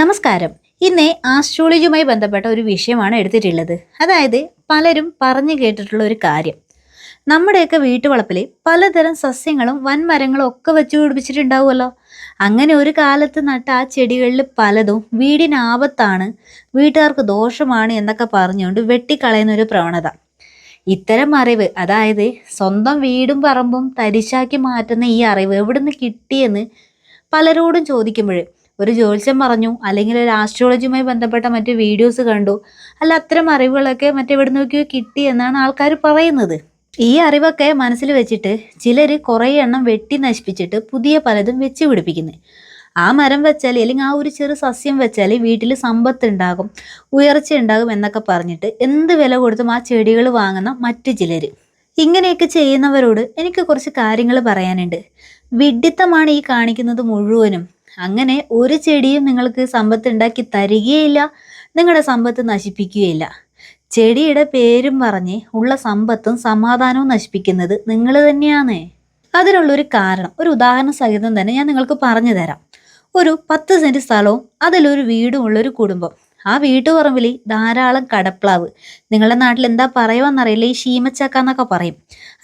നമസ്കാരം. ഇന്ന് ആസ്ട്രോളജിയുമായി ബന്ധപ്പെട്ട ഒരു വിഷയമാണ് എടുത്തിട്ടുള്ളത്. അതായത് പലരും പറഞ്ഞു കേട്ടിട്ടുള്ള ഒരു കാര്യം. നമ്മുടെയൊക്കെ വീട്ടുവളപ്പിൽ പലതരം സസ്യങ്ങളും വൻമരങ്ങളും ഒക്കെ വെച്ച് പിടിപ്പിച്ചിട്ടുണ്ടാവുമല്ലോ. അങ്ങനെ ഒരു കാലത്ത് നട്ട ആ ചെടികളിൽ പലതും വീടിന് ആപത്താണ് വീട്ടുകാർക്ക് ദോഷമാണ് എന്നൊക്കെ പറഞ്ഞുകൊണ്ട് വെട്ടിക്കളയുന്ന ഒരു പ്രവണത. ഇത്തരം അറിവ് അതായത് സ്വന്തം വീടും പറമ്പും തരിശാക്കി മാറ്റുന്ന ഈ അറിവ് എവിടുന്ന് കിട്ടിയെന്ന് പലരോടും ചോദിക്കുമ്പോൾ ഒരു ജ്യോത്സ്യം പറഞ്ഞു അല്ലെങ്കിൽ ഒരു ആസ്ട്രോളജിയുമായി ബന്ധപ്പെട്ട മറ്റു വീഡിയോസ് കണ്ടു. അല്ല അത്തരം അറിവുകളൊക്കെ മറ്റെവിടെ നോക്കിയോ കിട്ടി എന്നാണ് ആൾക്കാർ പറയുന്നത്. ഈ അറിവൊക്കെ മനസ്സിൽ വെച്ചിട്ട് ചിലർ കുറേ എണ്ണം വെട്ടി നശിപ്പിച്ചിട്ട് പുതിയ പലതും വെച്ച് പിടിപ്പിക്കുന്നത് ആ മരം വെച്ചാൽ അല്ലെങ്കിൽ ആ ഒരു ചെറു സസ്യം വെച്ചാൽ വീട്ടിൽ സമ്പത്ത് ഉണ്ടാകും ഉയർച്ച ഉണ്ടാകും എന്നൊക്കെ പറഞ്ഞിട്ട് എന്ത് വില കൊടുത്തും ആ ചെടികൾ വാങ്ങുന്ന മറ്റു ചിലർ ഇങ്ങനെയൊക്കെ ചെയ്യുന്നവരോട് എനിക്ക് കുറച്ച് കാര്യങ്ങൾ പറയാനുണ്ട്. വിഡ്ഢിത്തമാണ് ഈ കാണിക്കുന്നത് മുഴുവനും. അങ്ങനെ ഒരു ചെടിയും നിങ്ങൾക്ക് സമ്പത്ത് ഉണ്ടാക്കി തരികയില്ല നിങ്ങളുടെ സമ്പത്ത് നശിപ്പിക്കുകയില്ല. ചെടിയുടെ പേരും പറഞ്ഞ് ഉള്ള സമ്പത്തും സമാധാനവും നശിപ്പിക്കുന്നത് നിങ്ങൾ തന്നെയാണ് അതിനുള്ളൊരു കാരണം ഒരു ഉദാഹരണ സഹിതം തന്നെ ഞാൻ നിങ്ങൾക്ക് പറഞ്ഞു തരാം. ഒരു പത്ത് സെന്റ് സ്ഥലവും അതിലൊരു വീടും ഉള്ളൊരു കുടുംബം. ആ വീട്ടുപറമ്പിൽ ധാരാളം കടപ്ലാവ്. നിങ്ങളുടെ നാട്ടിൽ എന്താ പറയുമെന്നറിയില്ല ഈ ശീമച്ചക്ക എന്നൊക്കെ പറയും.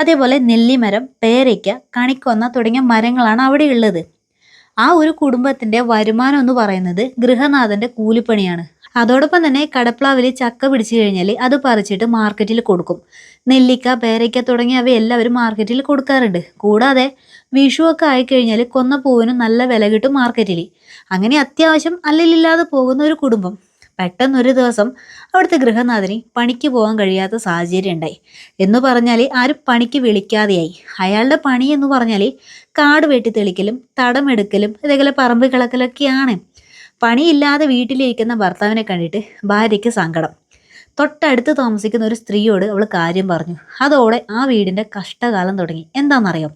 അതേപോലെ നെല്ലിമരം പേരയ്ക്ക കണിക്കൊന്ന തുടങ്ങിയ മരങ്ങളാണ് അവിടെ ഉള്ളത്. ആ ഒരു കുടുംബത്തിന്റെ വരുമാനം എന്ന് പറയുന്നത് ഗൃഹനാഥന്റെ കൂലിപ്പണിയാണ്. അതോടൊപ്പം തന്നെ കടപ്ലാവിൽ ചക്ക പിടിച്ചു കഴിഞ്ഞാൽ അത് പറിച്ചിട്ട് മാർക്കറ്റിൽ കൊടുക്കും. നെല്ലിക്ക പേരയ്ക്ക തുടങ്ങിയവ എല്ലാവരും മാർക്കറ്റിൽ കൊടുക്കാറുണ്ട്. കൂടാതെ വിഷുവൊക്കെ ആയിക്കഴിഞ്ഞാൽ കൊന്ന പൂവിനും നല്ല വില കിട്ടും മാർക്കറ്റിൽ അങ്ങനെ അത്യാവശ്യം അല്ലലില്ലാതെ പോകുന്ന ഒരു കുടുംബം. പെട്ടെന്നൊരു ദിവസം അവിടുത്തെ ഗൃഹനാഥന് പണിക്ക് പോകാൻ കഴിയാത്ത സാഹചര്യം ഉണ്ടായി. എന്ന് പറഞ്ഞാൽ ആരും പണിക്ക് വിളിക്കാതെയായി. അയാളുടെ പണി എന്ന് പറഞ്ഞാൽ കാട് വെട്ടി തെളിക്കലും തടമെടുക്കലും ഇതേപോലെ പറമ്പ് കിളക്കലൊക്കെയാണ്. പണിയില്ലാതെ വീട്ടിലിരിക്കുന്ന ഭർത്താവിനെ കണ്ടിട്ട് ഭാര്യയ്ക്ക് സങ്കടം. തൊട്ടടുത്ത് താമസിക്കുന്ന ഒരു സ്ത്രീയോട് അവൾ കാര്യം പറഞ്ഞു. അതോടെ ആ വീടിന്റെ കഷ്ടകാലം തുടങ്ങി. എന്താണെന്നറിയാം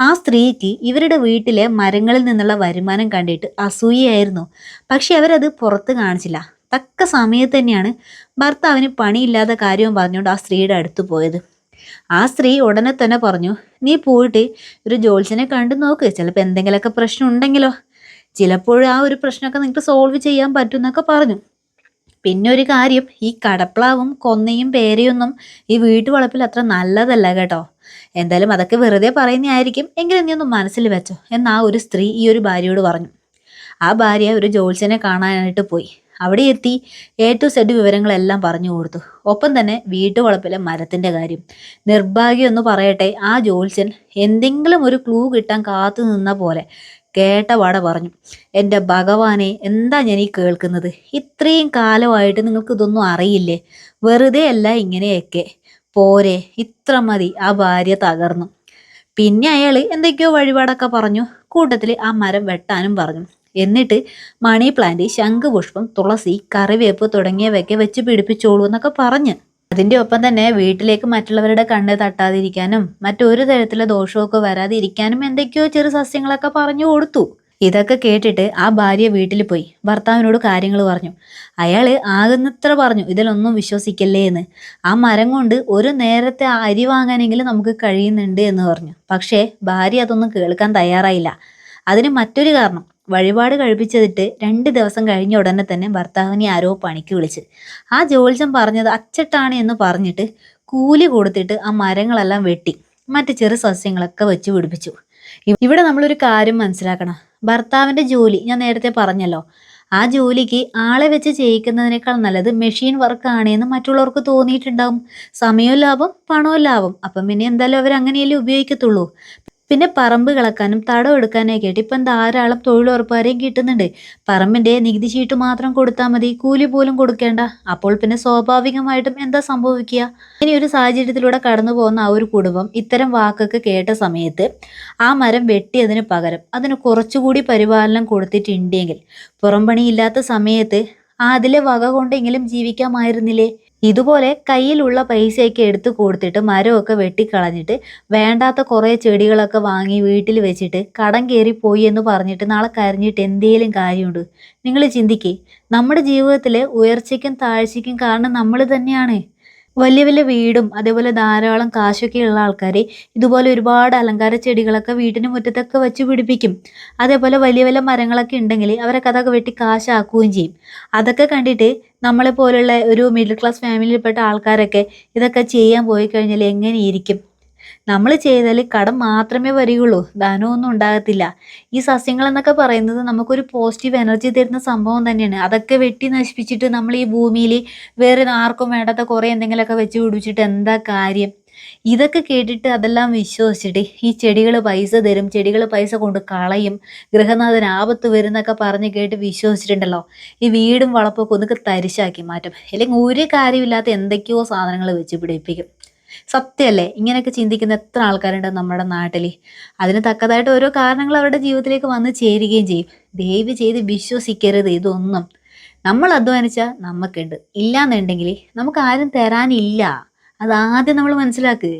ആ സ്ത്രീക്ക് ഇവരുടെ വീട്ടിലെ മരങ്ങളിൽ നിന്നുള്ള വരുമാനം കണ്ടിട്ട് അസൂയയായിരുന്നു. പക്ഷെ അവരത് പുറത്ത് കാണിച്ചില്ല. തക്ക സമയത്ത് തന്നെയാണ് ഭർത്താവിന് പണിയില്ലാത്ത കാര്യവും പറഞ്ഞുകൊണ്ട് ആ സ്ത്രീയുടെ അടുത്ത് പോയത്. ആ സ്ത്രീ ഉടനെ തന്നെ പറഞ്ഞു നീ പോയിട്ട് ഒരു ജോത്സ്യനെ കണ്ടു നോക്ക് ചിലപ്പോൾ എന്തെങ്കിലുമൊക്കെ പ്രശ്നം ഉണ്ടെങ്കിലോ? ചിലപ്പോൾ ആ ഒരു പ്രശ്നമൊക്കെ നിങ്ങൾക്ക് സോൾവ് ചെയ്യാൻ പറ്റും എന്നൊക്കെ പറഞ്ഞു. പിന്നെ ഒരു കാര്യം ഈ കടപ്ലാവും കൊന്നയും പേരയൊന്നും ഈ വീട്ടുവളപ്പിൽ അത്ര നല്ലതല്ല കേട്ടോ. എന്തായാലും അതൊക്കെ വെറുതെ പറയുന്നതായിരിക്കും. എങ്കിലും നീ ഒന്ന് മനസ്സിൽ വെച്ചോ എന്ന് ആ ഒരു സ്ത്രീ ഈ ഒരു ഭാര്യയോട് പറഞ്ഞു. ആ ഭാര്യ ഒരു ജോത്സ്യനെ കാണാനായിട്ട് പോയി. അവിടെ എത്തി എ ടു സെഡ് വിവരങ്ങളെല്ലാം പറഞ്ഞു കൊടുത്തു. ഒപ്പം തന്നെ വീട്ടുവളപ്പിലെ മരത്തിന്റെ കാര്യം. നിർഭാഗ്യം എന്ന് പറയട്ടെ ആ ജോത്സ്യൻ എന്തെങ്കിലും ഒരു ക്ലൂ കിട്ടാൻ കാത്തു നിന്ന പോലെ കേട്ട പാട പറഞ്ഞു. എന്റെ ഭഗവാനെ എന്താ ഞാൻ ഈ കേൾക്കുന്നത്? ഇത്രയും കാലമായിട്ട് നിങ്ങൾക്ക് ഇതൊന്നും അറിയില്ലേ? വെറുതെ അല്ല ഇങ്ങനെയൊക്കെ. പോരെ ഇത്ര മതി. ആ ഭാര്യ തകർന്നു. പിന്നെ അയാൾ എന്തൊക്കെയോ വഴിപാടൊക്കെ പറഞ്ഞു. കൂട്ടത്തിൽ ആ മരം വെട്ടാനും പറഞ്ഞു. എന്നിട്ട് മണി പ്ലാന്റ് ശംഖുപുഷ്പം തുളസി കറിവേപ്പ് തുടങ്ങിയവയൊക്കെ വെച്ച് പിടിപ്പിച്ചോളൂ എന്നൊക്കെ പറഞ്ഞ്. അതിന്റെ ഒപ്പം തന്നെ വീട്ടിലേക്ക് മറ്റുള്ളവരുടെ കണ്ണ് തട്ടാതിരിക്കാനും മറ്റൊരു തരത്തിലെ ദോഷമൊക്കെ വരാതിരിക്കാനും എന്തൊക്കെയോ ചെറു സസ്യങ്ങളൊക്കെ പറഞ്ഞു കൊടുത്തു. ഇതൊക്കെ കേട്ടിട്ട് ആ ഭാര്യ വീട്ടിൽ പോയി. ഭർത്താവിനോട് കാര്യങ്ങൾ പറഞ്ഞു. അയാൾ ആകുന്നത്ര പറഞ്ഞു ഇതിലൊന്നും വിശ്വസിക്കല്ലേ എന്ന്. ആ മരം കൊണ്ട് ഒരു നേരത്തെ അരി വാങ്ങാനെങ്കിലും നമുക്ക് കഴിയുന്നുണ്ട് എന്ന് പറഞ്ഞു. പക്ഷേ ഭാര്യ അതൊന്നും കേൾക്കാൻ തയ്യാറായില്ല. അതിന് മറ്റൊരു കാരണം. വഴിപാട് കഴിപ്പിച്ചതിട്ട് രണ്ട് ദിവസം കഴിഞ്ഞ ഉടനെ തന്നെ ഭർത്താവിനെ ആരോ പണിക്ക് വിളിച്ച്. ആ ജോത്സ്യം പറഞ്ഞത് അച്ചട്ടാണ് എന്ന് പറഞ്ഞിട്ട് കൂലി കൊടുത്തിട്ട് ആ മരങ്ങളെല്ലാം വെട്ടി. മറ്റ് ചെറു സസ്യങ്ങളൊക്കെ വെച്ച് പിടിപ്പിച്ചു. ഇവിടെ നമ്മളൊരു കാര്യം മനസ്സിലാക്കണം. ഭർത്താവിന്റെ ജോലി ഞാൻ നേരത്തെ പറഞ്ഞല്ലോ. ആ ജോലിക്ക് ആളെ വെച്ച് ചെയ്യിക്കുന്നതിനേക്കാൾ നല്ലത് മെഷീൻ വർക്കാണ് എന്ന് മറ്റുള്ളവർക്ക് തോന്നിയിട്ടുണ്ടാവും. സമയവും ലാഭം പണവും ലാഭം. അപ്പം പിന്നെ എന്തായാലും അവർ അങ്ങനെയല്ലേ ഉപയോഗിക്കത്തുള്ളൂ. പിന്നെ പറമ്പ് കിളക്കാനും തടം എടുക്കാനൊക്കെ ആയിട്ട് ഇപ്പം ധാരാളം തൊഴിലുറപ്പുകാരെയും കിട്ടുന്നുണ്ട്. പറമ്പിന്റെ നികുതി ചീട്ട് മാത്രം കൊടുത്താൽ മതി കൂലി പോലും കൊടുക്കേണ്ട. അപ്പോൾ പിന്നെ സ്വാഭാവികമായിട്ടും എന്താ സംഭവിക്കുക? ഇനി ഒരു സാഹചര്യത്തിലൂടെ കടന്നു പോകുന്ന ആ ഒരു കുടുംബം ഇത്തരം വാക്കൊക്കെ കേട്ട സമയത്ത് ആ മരം വെട്ടിയതിന് പകരം അതിന് കുറച്ചുകൂടി പരിപാലനം കൊടുത്തിട്ടുണ്ടെങ്കിൽ പുറംപണിയില്ലാത്ത സമയത്ത് ആ അതിലെ വക കൊണ്ടെങ്കിലും ജീവിക്കാമായിരുന്നില്ലേ? ഇതുപോലെ കയ്യിലുള്ള പൈസയൊക്കെ എടുത്തു കൊടുത്തിട്ട് മരമൊക്കെ വെട്ടിക്കളഞ്ഞിട്ട് വേണ്ടാത്ത കുറേ ചെടികളൊക്കെ വാങ്ങി വീട്ടിൽ വെച്ചിട്ട് കടം കയറി പോയി എന്ന് പറഞ്ഞിട്ട് നാളെ കരഞ്ഞിട്ട് എന്തേലും കാര്യമുണ്ട്. നിങ്ങൾ ചിന്തിക്കേ നമ്മുടെ ജീവിതത്തിലെ ഉയർച്ചയ്ക്കും താഴ്ചയ്ക്കും കാരണം നമ്മൾ തന്നെയാണ്. വലിയ വലിയ വീടും അതേപോലെ ധാരാളം കാശൊക്കെ ഉള്ള ആൾക്കാർ ഇതുപോലെ ഒരുപാട് അലങ്കാര ചെടികളൊക്കെ വീട്ടിന് മുറ്റത്തൊക്കെ വെച്ച് പിടിപ്പിക്കും. അതേപോലെ വലിയ വലിയ മരങ്ങളൊക്കെ ഉണ്ടെങ്കിൽ അവരൊക്കെ അതൊക്കെ വെട്ടി കാശാക്കുകയും ചെയ്യും. അതൊക്കെ കണ്ടിട്ട് നമ്മളെ പോലുള്ള ഒരു മിഡിൽ ക്ലാസ് ഫാമിലിയിൽപ്പെട്ട ആൾക്കാരൊക്കെ ഇതൊക്കെ ചെയ്യാൻ പോയി കഴിഞ്ഞാൽ എങ്ങനെ ഇരിക്കും? നമ്മൾ ചെയ്താൽ കടം മാത്രമേ വരികയുള്ളൂ. ദാനമൊന്നും ഉണ്ടാകത്തില്ല. ഈ സസ്യങ്ങൾ എന്നൊക്കെ പറയുന്നത് നമുക്കൊരു പോസിറ്റീവ് എനർജി തരുന്ന സംഭവം തന്നെയാണ്. അതൊക്കെ വെട്ടി നശിപ്പിച്ചിട്ട് നമ്മൾ ഈ ഭൂമിയിൽ വേറെ ആർക്കും വേണ്ടാത്ത കുറേ എന്തെങ്കിലുമൊക്കെ വെച്ച് പിടിപ്പിച്ചിട്ട് എന്താ കാര്യം? ഇതൊക്കെ കേട്ടിട്ട് അതെല്ലാം വിശ്വസിച്ചിട്ട് ഈ ചെടികൾ പൈസ തരും ചെടികൾ പൈസ കൊണ്ട് കളയും ഗൃഹനാഥൻ ആപത്ത് വരുന്നൊക്കെ പറഞ്ഞ് കേട്ട് വിശ്വസിച്ചിട്ടുണ്ടല്ലോ. ഈ വീടും വളപ്പൊക്കെ ഒന്നൊക്കെ തരിശാക്കി മാറ്റും. അല്ലെങ്കിൽ ഒരു കാര്യമില്ലാത്ത എന്തൊക്കെയോ സാധനങ്ങൾ വെച്ച് പിടിപ്പിക്കും. സത്യമല്ലേ? ഇങ്ങനെയൊക്കെ ചിന്തിക്കുന്ന എത്ര ആൾക്കാരുണ്ട് നമ്മുടെ നാട്ടിൽ. അതിന് തക്കതായിട്ട് ഓരോ കാരണങ്ങൾ അവരുടെ ജീവിതത്തിലേക്ക് വന്ന് ചേരുകയും ചെയ്യും. ദയവ് ചെയ്ത് വിശ്വസിക്കരുത് ഇതൊന്നും. നമ്മൾ അധ്വാനിച്ചാൽ നമുക്കുണ്ട്. ഇല്ലാന്നുണ്ടെങ്കിൽ നമുക്ക് ആരും തരാനില്ല. അത് ആദ്യം നമ്മൾ മനസ്സിലാക്കുക